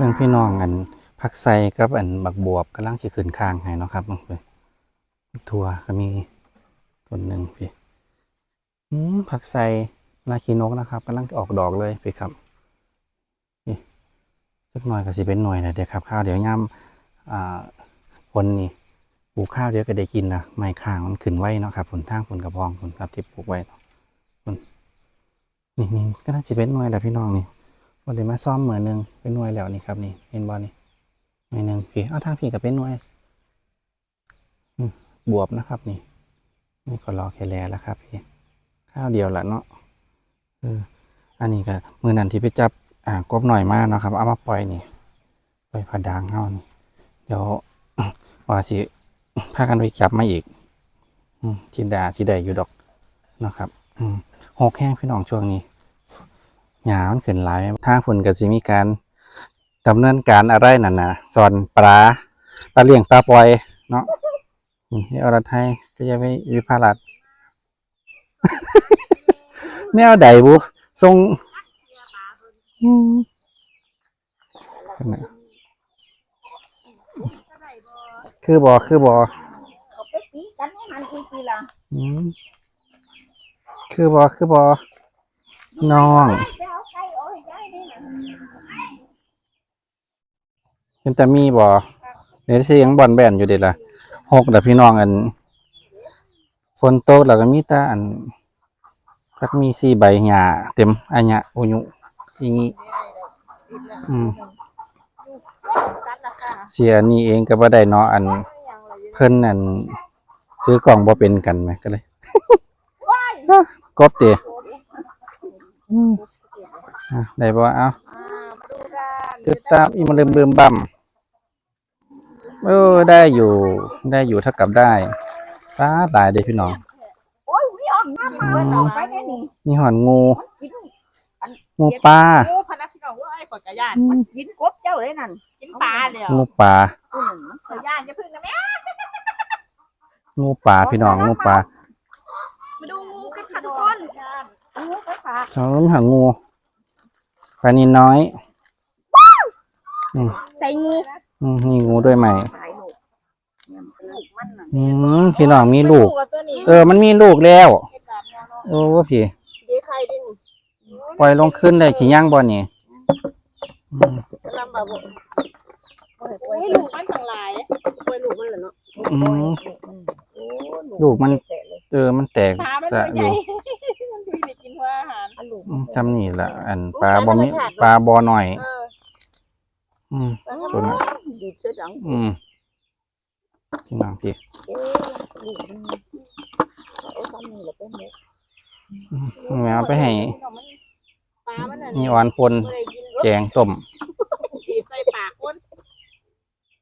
เรื่องพี่น้องกันผักไซกับอันบักบวบกำลังสิขึ้นข้างให้เนาะครับไปถั่วก็มีต้นหนึ่งพี่ผักไซนาคีนกนะครับกำลังออกดอกเลยพี่ครับนี่สักหน่อยก็สิเป็นหน่วยนะเดี๋ยวครับข้าวเดี๋ยวย่ำอ่าผลนี่ปลูกข้าวเดี๋ยวก็ได้กินนะไม้ข้างมันขึ้นไว้เนาะครับผลทางผลกระพองผลครับที่ปลูกไว้ผลนี่นี่ก็น่าสิเป็นหน่วยแหละพี่น้องนี่ วันนี้มาซ่อมเหมือนหนึ่งเป็นหน่วยแล้วนี่ครับนี่เห็นบอลนี่หน่วยหนึ่งพี่เอาทางพี่กับเป็นหน่วยบวบนะครับนี่นี่ก็รอแค่แลแล้วครับพี่ข้าวเดียวละเนาะเอออันนี้ก็มือนันที่ไปจับอ่ากบหน่อยมากนะครับ เอามาปล่อยนี่ปล่อยผาดางเฮานี่เดี๋ยวว่าสิพากันไปจับมาอีกอืมชินดาชิได้อยู่ดอกนะครับอืมหกแห้งพี่น้องช่วงนี้ หยามันขึ้นหลายทางฝนก็สิมีการดำเนินการอะไรนั่นนะสอนปลาปลาเลี้ยงปลาปล่อยเนาะนี่อรไทยก็จะไม่วิภารัดแนวใดบุทรงอืมนั่นน่ะคือบอคือบอเอาไปตีกันให้มันอีกทีละอืมคือบอคือบอน้อง ไปเอาไก่เอาให้ยายนี่นะ เป็นแต่มีบ่เดี๋ยเสียงบอลแบนอยู่เด็ดละหกแต่พี่น้องอันฝนตกแล้วก็มีแต่อันพักมีสี่ใบหญ้าเต็มอันเนี้ยอุยุอย่างงี้อืมเสียนี่เองก็บ่ได้เนาะอัน เพิ่นอันถือกล่องบ่เป็นกันไหมก็เลยกบเตะได้บ่เอาอ่า ติดตามอีมาเริ่มเบิ่มบัมเออได้อยู่ได้อยู่เท่ากับได้ตาหลายเด้พี่น้องโอ้ยมีอ่อมน้ำมาเบิ่งเอาไปแค่นี้มีหอนงู กินงูปลาโอ้พนักพี่น้องเอ้ยขอยกระยานมันกินกบเจ้าเลยนั่นกินปลาเดียวงูปลาตัวหนึ่งมันขอยย่านจะพึ่งนะแม่งูปลาพี่น้องงูปลามาดูงูกันค่ะทุกคนเอางูไปฝากสองหางงูปลานินน้อย ใส่งูอืมมีงูด้วยไหมถ่ายลูกเนี่ยลูกมันน่ะอืมพี่น้องมีลูกกับตัวนี้เออ มันมีลูกแล้วเฮ็ดแบบแนวเนาะโอ้ว่าพี่เดี๋ยวใครได้นี่ปล่อยลงขึ้นได้ขี่ย่างบ่นี่อืมจะลำบากบ่โอ้ยลูกมันทั้งหลายโอ้ยลูกมันเหรอเนาะอืมโอ้ลูกมันแตะเลยเออมันแตกปลามันสะตัวใหดูญ่มันดูได้กินหัวอาหารอันลูกอืมจำนี่ละอันปลาบ่มีปลาบ่หน่อย เออ อืม แล้ว ตัวนั้น ดีดเสื้อจังอืมพี่น้องพี่เอ๊ะลูกมันเอาซ้ำนี่แหละเป็นเด็กอืมเอาไปให้ปลามันน่ะนี่หวานปนบ่ได้กินแกงต้มดีใส่ปากคน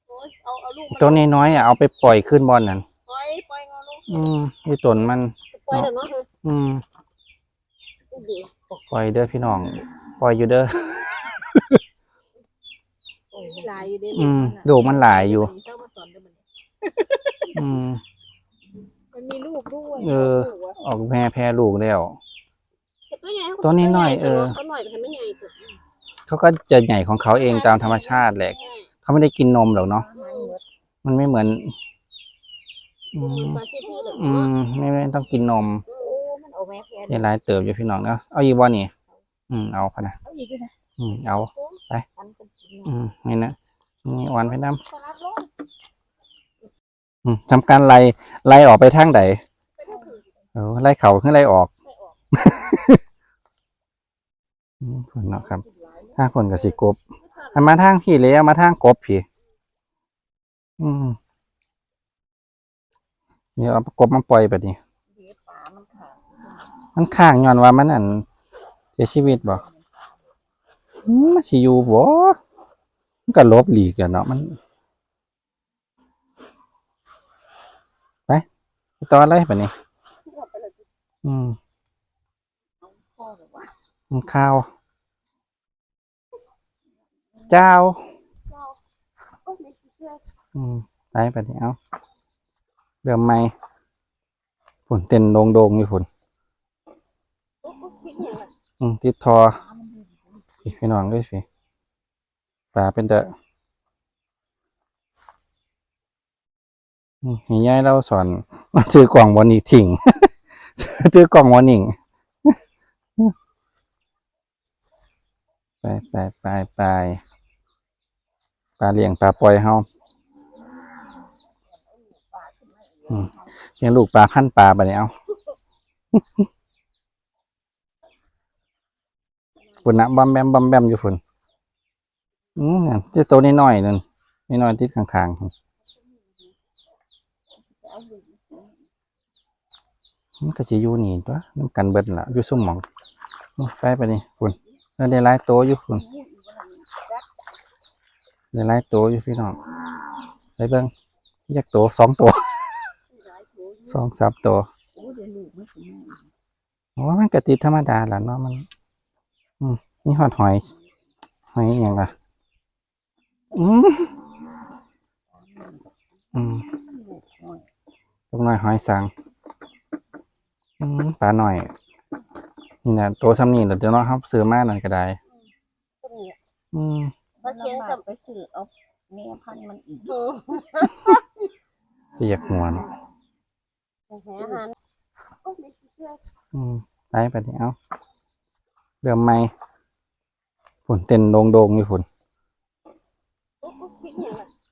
โอ้ยเอาเอาลูกมันตัวนี้น้อยอะเอาไปปล่อยขึ้นบอลนั่นปล่อยปล่อยงอลูกอืมที่ต้นมัน ปล่อยเดี๋ยวเนาะคืออืมดีปล่อยเด้อพี่น้องปล่อยอยู่เด้อ หลายอยู่เด้อืมลูกมันหลายอยู่ เจ้ามาสอนเด้อบัดนี้อืม มันมีลูกด้วยเออ ลูกะออกแพร่แพร่ลูกแล้ว แต่ตัวใหญ่เขาก็ตัวนี้หน่อยเออ ตัวหน่อยแต่มันไม่ใหญ่สุดเขาก็จะใหญ่ของเขาเองตามธรรมชาติแหละเขาไม่ได้กินนมหรอกเนาะมันไม่เหมือน อืมปลาซีฟู้ดเหรออืมไม่ไม่ต้องกินนมโอ้มันเอาแม่แพ้นี่หลายเติบอยู่พี่น้องเนาะเอาอีกบ่นี่ อืมเอาพะนะเอาอีกด้วยนะ อืมเอาอันเป็นสีอืมนี่นะนี่หวานไปน้สลัดลงำอืมทำการไล่ไล่ออกไปทางใดเออไล่เขาขึ้นไล่ออกอืมผลเนาะครับทางคนกับสิกบมันมาทางพี่เลยมาทางกบพี่อืมเดี๋ยวเอากบมาปล่อยแบบนี้เดี๋ยวปลามันขาดมันข้างย้อนว่ามันอันเสียชีวิตบ่อืม มันสิอยู่บ่มันก็ลบหลีกอะเนาะมันไปต่ออะไรแบบนี้อืมมันข้าวเจ้าอืมไปแบบนี้เอาเริ่มใหม่ฝนเต้นโดงโดงๆอยู่ฝนอืมติดทอ พี่พี่น้องด้วยสิปลาเป็นเดอะนี่ยายเราสอนซื้อกล่องบอนี่ทิ้งซื้อกล่องบอนิ่งไปไปไปไปปลาเลี้ยงปลาปล่อยเฮาอืมเลี้ยงลูกปลาพันปลาไปเนี่ยเอา ฝุ่นนะบอมแบมบอมแบมอยู่ฝุ่นอืมนั่นที่โตวน้อยๆนั่นน้อยๆติดข้างๆพุ่นมันก็สิอยู่นี่ตัวน้ำกันเบิดล่ะอยู่ซุ่มหมองนี่ไปไปนี่ฝุ่นแล้วได้หลายโตวอยู่ฝุ่นได้หลายโตวอยู่พี่น้องใส่เบิ่งแยกโตวสองตัวสองสามตัวโอ้เดี๋ยวลูกไม่ถึงโอ้มันก็ติดธรรมดาล่ะเนาะมันอืม นี่หอดหอย หอยอหย่างล่ะอืมอืมตรงหน่อยหอยสังอืมปลาหน่อย นี่นะตัวซ้ำนี่เดี๋ยวเนาะครับซื้อมานั่นก็ได้ อืมพอเชียงจะไปซื้อเอาแม่พันธุ์มันอีกจะอยากหัวเนาะแหอาหารโอ้ไม่เชื่ออืมไปไปนี่เอาเริ่มไหม ฝนเต้นโดงโดงๆอยู่ผุ่น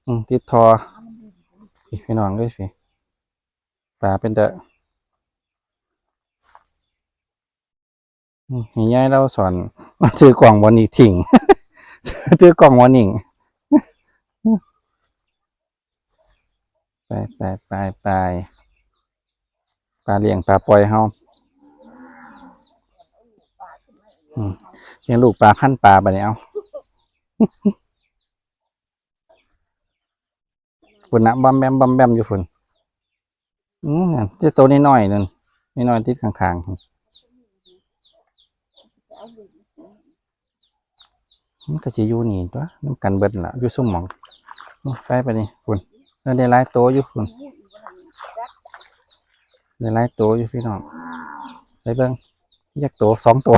อืมติดทอพี่พี่น้องด้วยสิปลาเป็นเดอะอืมนี่ยายเราสอนซื้อกล่องบอนี่ทิ้งซื้อกล่องบอนิ่งไปไปไปไปปลาเลี้ยงปลาปล่อยเฮาอืมเลี้ ยังลูกปลาพันปลาไปเนี่ยเอาฝุ่นนะบอมแบมบอมแบมอยู่ฝุ่นอืมนั่นที่โตวน้อยๆนั่นน้อยติดข้างๆมันก็สิอยู่นี่ตัวน้ำกันเบิดล่ะอยู่ซุ่มหมองนี่ไปไปนี่ฝุ่นแล้วได้หลายโตวอยู่ฝุ่นได้หลายโตวอยู่พี่น้องใส่เบิ่งแยากโตสองตัว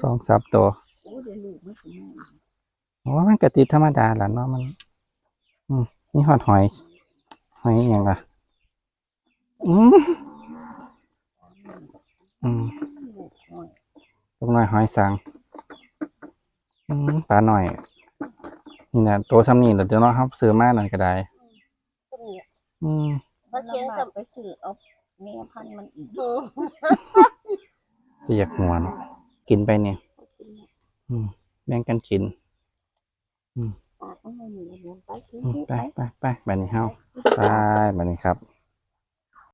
สองสามตัวโอ้เดี๋ยวลูกไม่ถึงโอ้มันก็ติดธรรมดาล่ะเนาะมัน อืมนี่หอดหอย หอยอหย่างล่ะอืมอืมตรงหน่อยหอยสังอืมปลาหน่อย นี่นะตัวซ้ำนี่เดี๋ยวเนาะครับซื้อมานั่นก็ได้อืมพอเชียงจะไปซื้อเอาแม่พันธุ์มันอีก จะอยากหัวเนาะ กินไปเนี่ย อืมแบ่งกันกินปากก็ไม่มีเงินไปซื้ออืมที่ไปไปไปไปแบบนี้เฮาไปแบบนี้ครับ